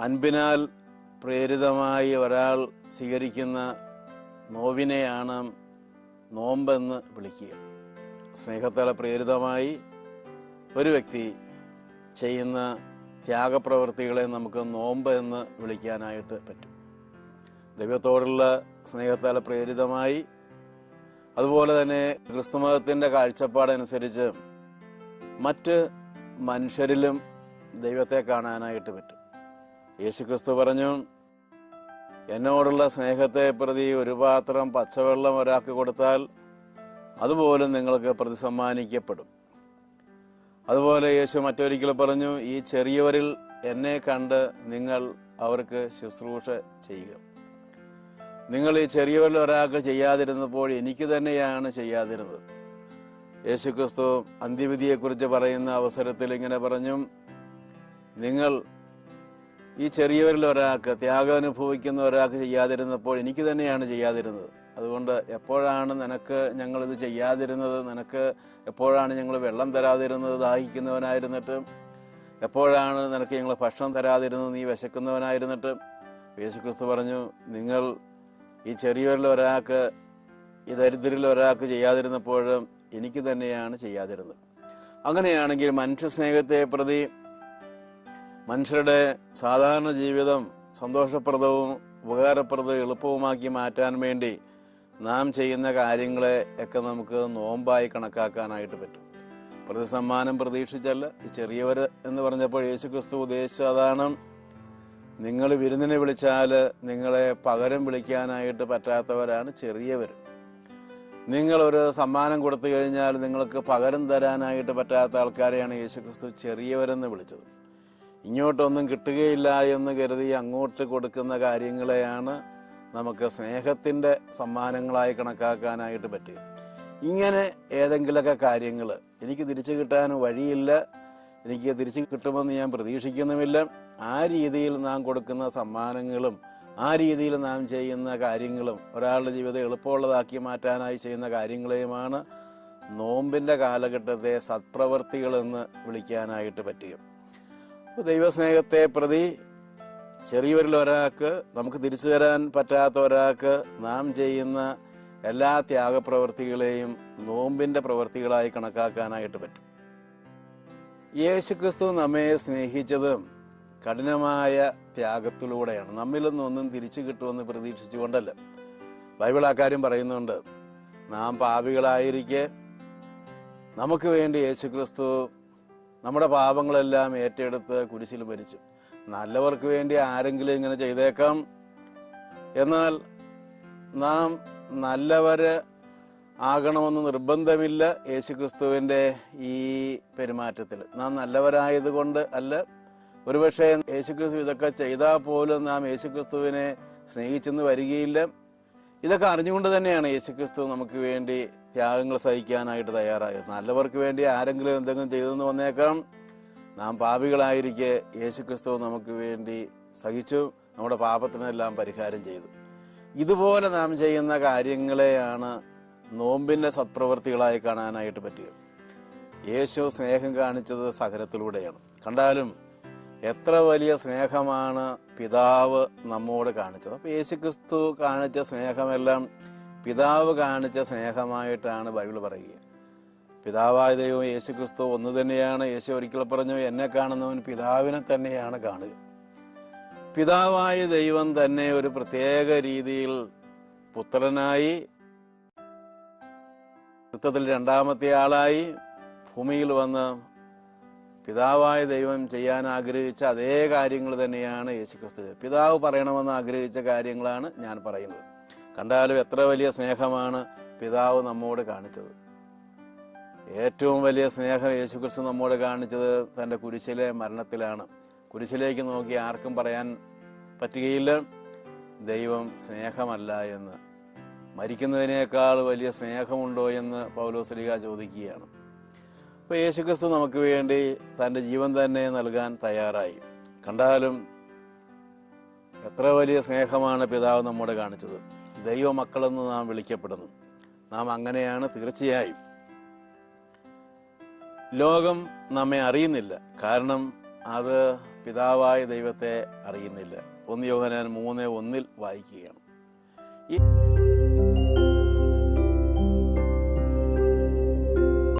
അൻപിനാൽ പ്രേരിതമായി ഒരാൾ സ്വീകരിക്കുന്ന നോവിനെയാണ് നോമ്പെന്ന് വിളിക്കുക. സ്നേഹത്താൽ പ്രേരിതമായി ഒരു വ്യക്തി ചെയ്യുന്ന ത്യാഗപ്രവൃത്തികളെ നമുക്ക് നോമ്പ് എന്ന് വിളിക്കാനായിട്ട് പറ്റും. ദൈവത്തോടുള്ള സ്നേഹത്താൽ പ്രേരിതമായി അതുപോലെ തന്നെ ക്രിസ്തുമതത്തിന്റെ കാഴ്ചപ്പാടനുസരിച്ച് മറ്റ് മനുഷ്യരിലും ദൈവത്തെ കാണാനായിട്ട് പറ്റും. യേശുക്രിസ്തു പറഞ്ഞു എന്നോടുള്ള സ്നേഹത്തെ പ്രതി ഒരു പാത്രം പച്ചവെള്ളം ഒരാൾക്ക് കൊടുത്താൽ അതുപോലും നിങ്ങൾക്ക് പ്രതിസമ്മാനിക്കപ്പെടും. അതുപോലെ യേശു മറ്റൊരിക്കൽ പറഞ്ഞു ഈ ചെറിയവരിൽ എന്നെ കണ്ട് നിങ്ങൾ അവർക്ക് ശുശ്രൂഷ ചെയ്യുക. നിങ്ങൾ ഈ ചെറിയവരിൽ ഒരാൾക്ക് ചെയ്യാതിരുന്നപ്പോൾ എനിക്ക് തന്നെയാണ് ചെയ്യാതിരുന്നത്. യേശുക്രിസ്തു അന്ത്യവിധിയെക്കുറിച്ച് പറയുന്ന അവസരത്തിൽ ഇങ്ങനെ പറഞ്ഞു നിങ്ങൾ ഈ ചെറിയവരിൽ ഒരാൾക്ക് ത്യാഗം അനുഭവിക്കുന്ന ഒരാൾക്ക് ചെയ്യാതിരുന്നപ്പോൾ എനിക്ക് തന്നെയാണ് ചെയ്യാതിരുന്നത്. അതുകൊണ്ട് എപ്പോഴാണ് നിനക്ക് ഞങ്ങളിത് ചെയ്യാതിരുന്നത്? നിനക്ക് എപ്പോഴാണ് ഞങ്ങൾ വെള്ളം തരാതിരുന്നത്? ദാഹിക്കുന്നവനായിരുന്നിട്ട് എപ്പോഴാണ് നിനക്ക് ഞങ്ങൾ ഭക്ഷണം തരാതിരുന്നത്? നീ വിശക്കുന്നവനായിരുന്നിട്ട്. യേശുക്രിസ്തു പറഞ്ഞു നിങ്ങൾ ഈ ചെറിയവരിൽ ഒരാൾക്ക് ഈ ദരിദ്രരിൽ ഒരാൾക്ക് ചെയ്യാതിരുന്നപ്പോഴും എനിക്ക് തന്നെയാണ് ചെയ്യാതിരുന്നത്. അങ്ങനെയാണെങ്കിൽ മനുഷ്യ സ്നേഹത്തെ പ്രതി മനുഷ്യരുടെ സാധാരണ ജീവിതം സന്തോഷപ്രദവും ഉപകാരപ്രദവും എളുപ്പവുമാക്കി മാറ്റാൻ വേണ്ടി നാം ചെയ്യുന്ന കാര്യങ്ങളെ ഒക്കെ നമുക്ക് നോമ്പായി കണക്കാക്കാനായിട്ട് പറ്റും. പ്രതിസമ്മാനം പ്രതീക്ഷിച്ചല്ല. ഈ ചെറിയവർ എന്ന് പറഞ്ഞപ്പോൾ യേശു ക്രിസ്തു ഉദ്ദേശിച്ചത് അതാണ്. നിങ്ങൾ വിരുന്നിനെ വിളിച്ചാൽ നിങ്ങളെ പകരം വിളിക്കാനായിട്ട് പറ്റാത്തവരാണ് ചെറിയവർ നിങ്ങളൊരു സമ്മാനം കൊടുത്തു കഴിഞ്ഞാൽ നിങ്ങൾക്ക് പകരം തരാനായിട്ട് പറ്റാത്ത ആൾക്കാരെയാണ് യേശുക്രിസ്തു ചെറിയവരെന്ന് വിളിച്ചത്. ഇങ്ങോട്ടൊന്നും കിട്ടുകയില്ല എന്ന് കരുതി അങ്ങോട്ട് കൊടുക്കുന്ന കാര്യങ്ങളെയാണ് നമുക്ക് സ്നേഹത്തിന്റെ സമ്മാനങ്ങളായി കണക്കാക്കാനായിട്ട് പറ്റുക ഇങ്ങനെ ഏതെങ്കിലുമൊക്കെ കാര്യങ്ങൾ എനിക്ക് തിരിച്ചു കിട്ടാൻ വഴിയില്ല എനിക്ക് തിരിച്ചു കിട്ടുമെന്ന് ഞാൻ പ്രതീക്ഷിക്കുന്നുമില്ല. ആ രീതിയിൽ നാം കൊടുക്കുന്ന സമ്മാനങ്ങളും ആ രീതിയിൽ നാം ചെയ്യുന്ന കാര്യങ്ങളും ഒരാളുടെ ജീവിതം എളുപ്പമുള്ളതാക്കി മാറ്റാനായി ചെയ്യുന്ന കാര്യങ്ങളെയുമാണ് നോമ്പിന്റെ കാലഘട്ടത്തെ സത്പ്രവർത്തികളെന്ന് വിളിക്കാനായിട്ട് പറ്റുക. ദൈവസ്നേഹത്തെ പ്രതി ചെറിയവരിൽ ഒരാൾക്ക് നമുക്ക് തിരിച്ചു തരാൻ പറ്റാത്ത ഒരാൾക്ക് നാം ചെയ്യുന്ന എല്ലാ ത്യാഗപ്രവർത്തികളെയും നോമ്പിന്റെ പ്രവർത്തികളായി കണക്കാക്കാനായിട്ട് പറ്റും. യേശുക്രിസ്തു നമ്മെ സ്നേഹിച്ചതും കഠിനമായ ത്യാഗത്തിലൂടെയാണ്. നമ്മിൽ നിന്നൊന്നും തിരിച്ചു കിട്ടുമെന്ന് പ്രതീക്ഷിച്ചുകൊണ്ടല്ല. ബൈബിൾ ആ കാര്യം പറയുന്നുണ്ട്. നാം പാപികളായിരിക്കെ നമുക്ക് വേണ്ടി യേശുക്രിസ്തു നമ്മുടെ പാപങ്ങളെല്ലാം ഏറ്റെടുത്ത് കുരിശിൽ ഭരിച്ചു നല്ലവർക്ക് വേണ്ടി ആരെങ്കിലും ഇങ്ങനെ ചെയ്തേക്കാം. എന്നാൽ നാം നല്ലവര് ആകണമെന്ന് നിർബന്ധമില്ല യേശുക്രിസ്തുവിന്റെ ഈ പെരുമാറ്റത്തിൽ. നാം നല്ലവരായതുകൊണ്ട് അല്ല ഒരുപക്ഷെ യേശുക്രിസ്തു ഇതൊക്കെ ചെയ്താൽ പോലും നാം യേശുക്രിസ്തുവിനെ സ്നേഹിച്ചെന്ന് വരികയില്ല. ഇതൊക്കെ അറിഞ്ഞുകൊണ്ട് തന്നെയാണ് യേശുക്രിസ്തു നമുക്ക് വേണ്ടി ത്യാഗങ്ങൾ സഹിക്കാനായിട്ട് തയ്യാറായത് നല്ലവർക്ക് വേണ്ടി ആരെങ്കിലും എന്തെങ്കിലും ചെയ്തെന്ന് വന്നേക്കാം. നാം പാപികളായിരിക്കെ യേശുക്രിസ്തു നമുക്ക് വേണ്ടി സഹിച്ചു. നമ്മുടെ പാപത്തിനെല്ലാം പരിഹാരം ചെയ്തു. ഇതുപോലെ നാം ചെയ്യുന്ന കാര്യങ്ങളെയാണ് നോമ്പിന്റെ സത്പ്രവൃത്തികളായി കാണാനായിട്ട് പറ്റുക യേശു സ്നേഹം കാണിച്ചത് സഹനത്തിലൂടെയാണ് കണ്ടാലും എത്ര വലിയ സ്നേഹമാണ് പിതാവ് നമ്മോട് കാണിച്ചത്. അപ്പോൾ യേശുക്രിസ്തു കാണിച്ച സ്നേഹമെല്ലാം പിതാവ് കാണിച്ച സ്നേഹമായിട്ടാണ് ബൈബിൾ പറയുക. പിതാവായ ദൈവം യേശു ക്രിസ്തു ഒന്ന് തന്നെയാണ്. യേശു ഒരിക്കൽ പറഞ്ഞു എന്നെ കാണുന്നവൻ പിതാവിനെ തന്നെയാണ് കാണുക. പിതാവായ ദൈവം തന്നെ ഒരു പ്രത്യേക രീതിയിൽ പുത്രനായി വൃത്തത്തിൽ രണ്ടാമത്തെ ആളായി ഭൂമിയിൽ വന്ന് പിതാവായ ദൈവം ചെയ്യാൻ ആഗ്രഹിച്ച അതേ കാര്യങ്ങൾ തന്നെയാണ് യേശു ക്രിസ്തു പിതാവ് പറയണമെന്ന് ആഗ്രഹിച്ച കാര്യങ്ങളാണ് ഞാൻ പറയുന്നത്. കണ്ടാലും എത്ര വലിയ സ്നേഹമാണ് പിതാവ് നമ്മോട് കാണിച്ചത്. ഏറ്റവും വലിയ സ്നേഹം യേശുക്രിസ്തു നമ്മോട് കാണിച്ചത് തന്റെ കുരിശിലെ മരണത്തിലാണ്. കുരിശിലേക്ക് നോക്കി ആർക്കും പറയാൻ പറ്റുകയില്ല. ദൈവം സ്നേഹമല്ല എന്ന്. മരിക്കുന്നതിനേക്കാൾ വലിയ സ്നേഹമുണ്ടോ എന്ന് പൗലോസ്ലിക ചോദിക്കുകയാണ്. അപ്പോൾ യേശുക്രിസ്തു നമുക്ക് വേണ്ടി തന്റെ ജീവൻ തന്നെ നൽകാൻ തയ്യാറായി. കണ്ടാലും എത്ര വലിയ സ്നേഹമാണ് പിതാവ് നമ്മോട് കാണിച്ചത്. ദൈവമക്കളെന്ന് നാം വിളിക്കപ്പെടുന്നു. നാം അങ്ങനെയാണ് തീർച്ചയായും. ലോകം നമ്മെ അറിയുന്നില്ല. കാരണം അത് പിതാവായ ദൈവത്തെ അറിയുന്നില്ല. ഒന്ന് യോഹനാൻ മൂന്ന് ഒന്നിൽ വായിക്കുകയാണ്. ഈ